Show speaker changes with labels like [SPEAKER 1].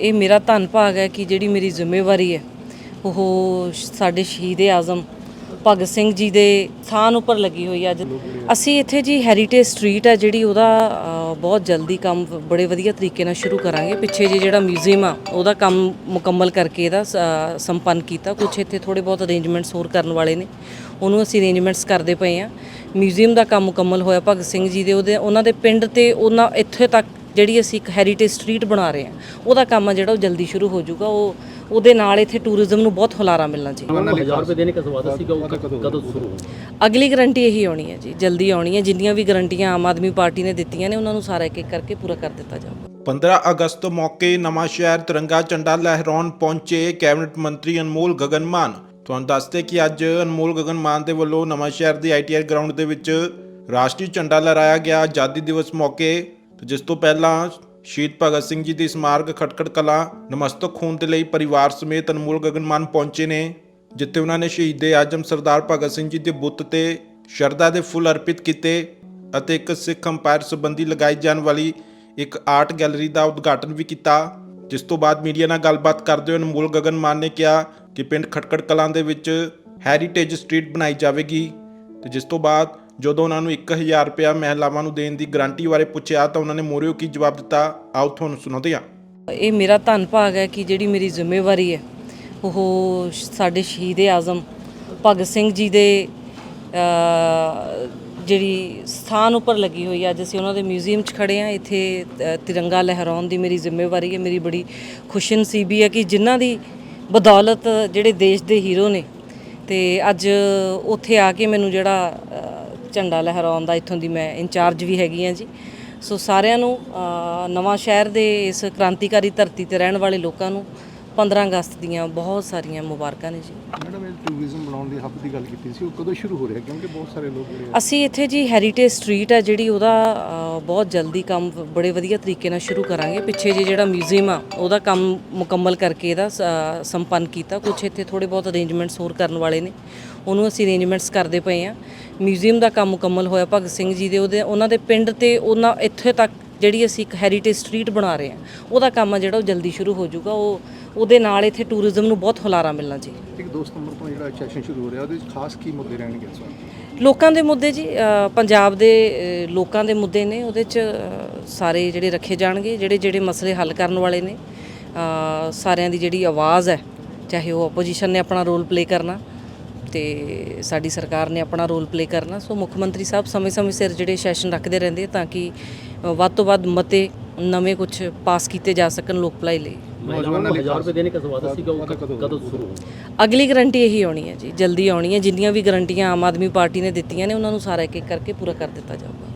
[SPEAKER 1] ਇਹ ਮੇਰਾ ਧੰਨ ਭਾਗ ਹੈ ਕਿ ਜਿਹੜੀ ਮੇਰੀ ਜ਼ਿੰਮੇਵਾਰੀ ਹੈ, ਉਹ ਸਾਡੇ ਸ਼ਹੀਦ ਆਜ਼ਮ ਭਗਤ ਸਿੰਘ ਜੀ ਦੇ ਸਥਾਨ ਉੱਪਰ ਲੱਗੀ ਹੋਈ ਹੈ ਅੱਜ। ਅਸੀਂ ਇੱਥੇ ਜੀ ਹੈਰੀਟੇਜ ਸਟਰੀਟ ਹੈ, ਜਿਹੜੀ ਉਹਦਾ ਬਹੁਤ ਜਲਦੀ ਕੰਮ ਬੜੇ ਵਧੀਆ ਤਰੀਕੇ ਨਾਲ ਸ਼ੁਰੂ ਕਰਾਂਗੇ। ਪਿੱਛੇ ਜੇ ਜਿਹੜਾ ਮਿਊਜ਼ੀਅਮ ਆ, ਉਹਦਾ ਕੰਮ ਮੁਕੰਮਲ ਕਰਕੇ ਇਹਦਾ ਸ- ਸੰਪੰਨ ਕੀਤਾ। ਕੁਝ ਇੱਥੇ ਥੋੜੇ ਬਹੁਤ ਅਰੇਂਜਮੈਂਟਸ ਹੋਰ ਕਰਨ ਵਾਲੇ ਨੇ। ਉਹਨੂੰ ਅਸੀਂ ਅਰੇਂਜਮੈਂਟਸ ਕਰਦੇ ਪਏ ਆ ਮਿਊਜ਼ੀਅਮ ਦਾ ਕੰਮ ਮੁਕੰਮਲ ਹੋਇਆ ਭਗਤ ਸਿੰਘ ਜੀ ਦੇ। ਉਹਦੇ, ਉਹਨਾਂ ਦੇ ਪਿੰਡ ਤੇ ਉਹਨਾਂ, ਇੱਥੇ ਤੱਕ ਜਿਹੜੀ ਅਸੀਂ ਇੱਕ ਹੈਰੀਟੇਜ ਸਟਰੀਟ ਬਣਾ ਰਹੇ ਹਾਂ ਉਹਦਾ ਕੰਮ ਆ ਜਿਹੜਾ ਉਹ ਜਲਦੀ ਸ਼ੁਰੂ ਹੋ ਜਾਊਗਾ ਉਹ ਉਹਦੇ ਨਾਲ ਇੱਥੇ ਟੂਰਿਜ਼ਮ ਨੂੰ ਬਹੁਤ ਹੁਲਾਰਾ ਮਿਲਣਾ
[SPEAKER 2] ਚਾਹੀਦਾ
[SPEAKER 1] ਅਗਲੀ ਗਾਰੰਟੀ ਇਹੀ ਆਉਣੀ ਹੈ ਜੀ ਜਲਦੀ ਆਉਣੀ ਹੈ ਜਿੰਨੀਆਂ ਵੀ ਗਾਰੰਟੀਆਂ ਆਮ ਆਦਮੀ ਪਾਰਟੀ ਨੇ ਦਿੱਤੀਆਂ ਨੇ ਉਹਨਾਂ ਨੂੰ ਸਾਰਾ ਇੱਕ ਇੱਕ ਕਰਕੇ ਪੂਰਾ ਕਰ ਦਿੱਤਾ ਜਾਊਗਾ।
[SPEAKER 3] 15 ਅਗਸਤ ਮੌਕੇ ਨਵਾਂ ਸ਼ਹਿਰ ਤਿਰੰਗਾ ਝੰਡਾ ਲਹਿਰਾਉਣ ਪਹੁੰਚੇ ਕੈਬਨਿਟ ਮੰਤਰੀ ਅਨਮੋਲ ਗਗਨ ਤੁਹਾਨੂੰ ਦੱਸਦੇ ਕਿ ਅੱਜ ਅਨਮੋਲ ਗਗਨ ਦੇ ਵੱਲੋਂ ਨਵਾਂ ਸ਼ਹਿਰ ਦੇ ਆਈਟੀਆਰ ਗਰਾਊਂਡ ਦੇ ਵਿੱਚ ਰਾਸ਼ਟਰੀ ਝੰਡਾ ਲਹਿਰਾਇਆ ਗਿਆ। ਆਜ਼ਾਦੀ ਦਿਵਸ ਮੌਕੇ ਤੇ ਜਿਸ ਤੋਂ ਪਹਿਲਾਂ ਸ਼ਹੀਦ ਭਗਤ ਸਿੰਘ ਜੀ ਦੇ ਸਮਾਰਕ ਖਟਕੜ ਕਲਾ ਨਮਸਤਕ ਹੋਣ ਦੇ ਲਈ ਪਰਿਵਾਰ ਸਮੇਤ ਅਨਮੋਲ ਗਗਨ ਮਾਨ ਪਹੁੰਚੇ ਨੇ, ਜਿੱਥੇ ਉਹਨਾਂ ਨੇ ਸ਼ਹੀਦੇ ਆਜਮ ਸਰਦਾਰ ਭਗਤ ਸਿੰਘ ਜੀ ਦੇ ਬੁੱਤ ਤੇ ਸ਼ਰਧਾ ਦੇ ਫੁੱਲ ਅਰਪਿਤ ਕੀਤੇ ਅਤੇ ਇੱਕ ਸਿੱਖ ਅੰਪਾਇਰ ਸੰਬੰਧੀ ਲਗਾਈ ਜਾਣ ਵਾਲੀ ਇੱਕ ਆਰਟ ਗੈਲਰੀ ਦਾ ਉਦਘਾਟਨ ਵੀ ਕੀਤਾ। ਜਿਸ ਤੋਂ ਬਾਅਦ ਮੀਡੀਆ ਨਾਲ ਗੱਲਬਾਤ ਕਰਦੇ ਹੋਏ ਅਨਮੋਲ ਗਗਨ ਮਾਨ ਨੇ ਕਿਹਾ ਕਿ ਪਿੰਡ ਖਟਕੜ ਕਲਾਂ ਦੇ ਵਿੱਚ ਹੈਰੀਟੇਜ ਸਟਰੀਟ ਬਣਾਈ ਜਾਵੇਗੀ ਤੇ ਜਿਸ ਤੋਂ ਬਾਅਦ ਜਦੋਂ ਉਹਨਾਂ ਨੂੰ 1000 ਰੁਪਇਆ ਮਹਿਲਾਵਾਂ ਨੂੰ ਦੇਣ ਦੀ ਗਾਰੰਟੀ ਬਾਰੇ ਪੁੱਛਿਆ ਤਾਂ ਉਹਨਾਂ ਨੇ ਮੋਰਿਓ ਕੀ ਜਵਾਬ ਦਿੱਤਾ? ਆਓ ਤੁਹਾਨੂੰ ਸੁਣਾਉਂਦੇ ਹਾਂ।
[SPEAKER 1] ਇਹ ਮੇਰਾ ਧੰਨ ਭਾਗ ਹੈ ਕਿ ਜਿਹੜੀ ਮੇਰੀ ਜ਼ਿੰਮੇਵਾਰੀ ਹੈ, ਉਹ ਸਾਡੇ ਸ਼ਹੀਦ ਆਜ਼ਮ ਭਗਤ ਸਿੰਘ ਜੀ ਦੇ ਜਿਹੜੀ ਸਥਾਨ ਉੱਪਰ ਲੱਗੀ ਹੋਈ ਹੈ। ਅੱਜ ਅਸੀਂ ਉਹਨਾਂ ਦੇ ਮਿਊਜ਼ੀਅਮ 'ਚ ਖੜੇ ਆ ਇੱਥੇ ਤਿਰੰਗਾ ਲਹਿਰਾਉਣ ਦੀ ਮੇਰੀ ਜ਼ਿੰਮੇਵਾਰੀ ਹੈ। ਮੇਰੀ ਬੜੀ ਖੁਸ਼ਨਸੀਬੀ ਹੈ ਕਿ ਜਿਨ੍ਹਾਂ ਦੀ ਬਦੌਲਤ ਜਿਹੜੇ ਦੇਸ਼ ਦੇ ਹੀਰੋ ਨੇ, ਤੇ ਅੱਜ ਉੱਥੇ ਆ ਕੇ ਮੈਨੂੰ ਜਿਹੜਾ ਝੰਡਾ ਲਹਿਰਾਉਣ ਦਾ ਇੱਥੋਂ ਦੀ ਮੈਂ ਇੰਚਾਰਜ ਵੀ ਹੈਗੀ ਆ ਜੀ। ਸੋ ਸਾਰਿਆਂ ਨੂੰ ਅ, ਨਵਾਂ ਸ਼ਹਿਰ ਦੇ ਇਸ ਕ੍ਰਾਂਤੀਕਾਰੀ ਧਰਤੀ ਤੇ ਰਹਿਣ ਵਾਲੇ ਲੋਕਾਂ ਨੂੰ 15 ਅਗਸਤ ਦੀਆਂ ਬਹੁਤ ਸਾਰੀਆਂ ਮੁਬਾਰਕਾਂ ਨੇ ਜੀ।
[SPEAKER 4] ਮੈਡਮ ਇਹ ਟੂਰਿਜ਼ਮ ਬਣਾਉਣ ਦੀ ਹੱਬ ਦੀ ਗੱਲ ਕੀਤੀ ਸੀ ਉਹ ਕਦੋਂ ਸ਼ੁਰੂ ਹੋ ਰਿਹਾ? ਕਿਉਂਕਿ ਬਹੁਤ ਸਾਰੇ ਲੋਕ ਜਿਹੜੇ
[SPEAKER 1] ਅਸੀਂ ਇੱਥੇ ਜੀ ਹੈਰੀਟੇਜ ਸਟਰੀਟ ਹੈ ਜਿਹੜੀ ਉਹਦਾ ਬਹੁਤ ਜਲਦੀ ਕੰਮ ਬੜੇ ਵਧੀਆ ਤਰੀਕੇ ਨਾਲ ਸ਼ੁਰੂ ਕਰਾਂਗੇ। ਪਿੱਛੇ ਜੇ ਜਿਹੜਾ ਮਿਊਜ਼ੀਅਮ ਆ ਉਹਦਾ ਕੰਮ ਮੁਕੰਮਲ ਕਰਕੇ ਇਹਦਾ ਸੰਪੰਨ ਕੀਤਾ। ਕੁਝ ਇੱਥੇ ਥੋੜੇ ਬਹੁਤ ਅਰੇਂਜਮੈਂਟਸ ਹੋਰ ਕਰਨ ਵਾਲੇ ਨੇ। ਉਹਨੂੰ ਅਸੀਂ ਅਰੇਂਜਮੈਂਟਸ ਕਰਦੇ ਪਏ ਆ। ਮਿਊਜ਼ੀਅਮ ਦਾ ਕੰਮ ਮੁਕੰਮਲ ਹੋਇਆ। ਭਗਤ ਸਿੰਘ ਜੀ ਦੇ ਉਹਦੇ ਉਹਨਾਂ ਦੇ ਪਿੰਡ ਤੇ ਉਹਨਾਂ ਇੱਥੇ ਤੱਕ ਜਿਹੜੀ ਅਸੀਂ ਇੱਕ ਹੈਰੀਟੇਜ ਸਟਰੀਟ ਬਣਾ ਰਹੇ ਹਾਂ ਉਹਦਾ ਕੰਮ ਆ ਜਿਹੜਾ ਉਹ ਜਲਦੀ ਸ਼ੁਰੂ ਹੋ ਜਾਊਗਾ ਉਹ ਉਹਦੇ ਨਾਲ ਇੱਥੇ ਟੂਰਿਜ਼ਮ ਨੂੰ ਬਹੁਤ ਹੁਲਾਰਾ ਮਿਲਣਾ ਜੀ।
[SPEAKER 4] ਇੱਕ 2 ਸਤੰਬਰ ਤੋਂ ਜਿਹੜਾ ਸੈਸ਼ਨ ਸ਼ੁਰੂ ਹੋ ਰਿਹਾ ਉਹਦੇ ਵਿੱਚ ਖਾਸ ਕੀ ਮੁੱਦੇ ਰਹਿਣਗੇ ਇਸ ਵਾਰ?
[SPEAKER 1] ਲੋਕਾਂ ਦੇ ਮੁੱਦੇ ਜੀ ਪੰਜਾਬ ਦੇ ਲੋਕਾਂ ਦੇ ਮੁੱਦੇ ਨੇ ਉਹਦੇ ਚ ਸਾਰੇ ਜਿਹੜੇ ਰੱਖੇ ਜਾਣਗੇ ਜਿਹੜੇ ਜਿਹੜੇ ਮਸਲੇ ਹੱਲ ਕਰਨ ਵਾਲੇ ਨੇ ਸਾਰਿਆਂ ਦੀ ਜਿਹੜੀ ਆਵਾਜ਼ ਹੈ ਚਾਹੇ ਉਹ ਆਪੋਜੀਸ਼ਨ ਨੇ ਆਪਣਾ ਰੋਲ ਪਲੇ ਕਰਨਾ ਤੇ ਸਾਡੀ ਸਰਕਾਰ ਨੇ ਆਪਣਾ ਰੋਲ ਪਲੇ ਕਰਨਾ। ਸੋ ਮੁੱਖ ਮੰਤਰੀ ਸਾਹਿਬ ਸਮੇਂ-ਸਮੇਂ ਸਿਰ ਜਿਹੜੇ ਸੈਸ਼ਨ ਰੱਖਦੇ ਰਹਿੰਦੇ ਆ ਤਾਂ ਕਿ ਵੱਧ ਤੋਂ ਵੱਧ ਮਤੇ ਨਵੇਂ ਕੁਝ ਪਾਸ ਕੀਤੇ ਜਾ ਸਕਣ ਲੋਕ ਭਲਾਈ ਲਈ। ਅਗਲੀ ਗਾਰੰਟੀ ਇਹੀ ਆਉਣੀ ਹੈ ਜੀ ਜਲਦੀ ਆਉਣੀ ਹੈ। ਜਿੰਨੀਆਂ ਵੀ ਗਾਰੰਟੀਆਂ ਆਮ ਆਦਮੀ ਪਾਰਟੀ ਨੇ ਦਿੱਤੀਆਂ ਨੇ ਉਹਨਾਂ ਨੂੰ ਸਾਰਾ ਇੱਕ ਇੱਕ ਕਰਕੇ ਪੂਰਾ ਕਰ ਦਿੱਤਾ ਜਾਊਗਾ।